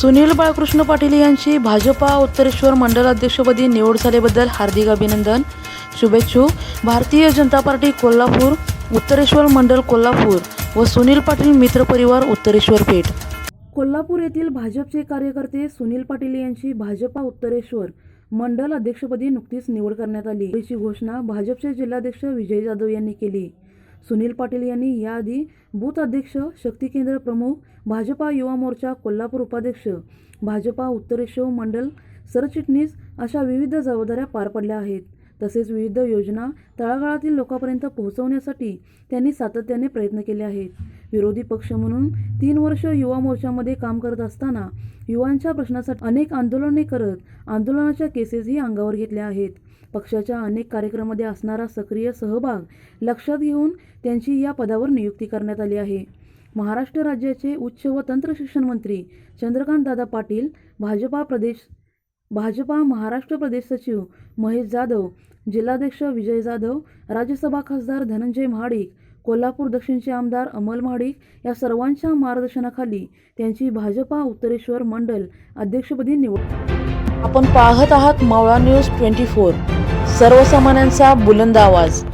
सुनील बाळकृष्ण पाटील यांची भाजपा उत्तरेश्वर मंडल अध्यक्षपदी निवड झाल्याबद्दल हार्दिक अभिनंदन. शुभेच्छुक भारतीय जनता पार्टी कोल्हापूर उत्तरेश्वर मंडल कोल्हापूर व सुनील पाटील मित्र परिवार उत्तरेश्वर पेठ. कोल्हापूर येथील भाजपचे कार्यकर्ते सुनील पाटील यांची भाजपा उत्तरेश्वर मंडल अध्यक्षपदी नुकतीच निवड करण्यात आली. याची घोषणा भाजपचे जिल्हाध्यक्ष विजय जाधव यांनी केली. सुनील पाटील यांनी याआधी बूथ अध्यक्ष शक्ती केंद्र प्रमुख भाजपा युवा मोर्चा कोल्हापूर उपाध्यक्ष भाजपा उत्तरेश्वर मंडल सरचिटणीस अशा विविध जबाबदाऱ्या पार पडल्या आहेत. तसेच विविध योजना तळागाळातील लोकांपर्यंत पोहोचवण्यासाठी त्यांनी सातत्याने प्रयत्न केले आहेत. विरोधी पक्ष म्हणून तीन वर्ष युवा मोर्चामध्ये काम करत असताना युवांच्या प्रश्नासाठी अनेक आंदोलने करत आंदोलनाच्या केसेसही अंगावर घेतल्या आहेत. पक्षाच्या अनेक कार्यक्रमामध्ये असणारा सक्रिय सहभाग लक्षात घेऊन त्यांची या पदावर नियुक्ती करण्यात आली आहे. महाराष्ट्र राज्याचे उच्च व तंत्र शिक्षण मंत्री चंद्रकांत दादा पाटील भाजपा प्रदेश भाजपा महाराष्ट्र प्रदेश सचिव महेश जाधव जिल्हाध्यक्ष विजय जाधव राज्यसभा खासदार धनंजय महाडिक कोल्हापूर दक्षिणचे आमदार अमल महाडिक या सर्वांच्या मार्गदर्शनाखाली त्यांची भाजपा उत्तरेश्वर मंडल अध्यक्षपदी निवड. आपण पाहत आहात मावळा न्यूज ट्वेंटी फोर. सर्वसामान्यांचा बुलंद आवाज.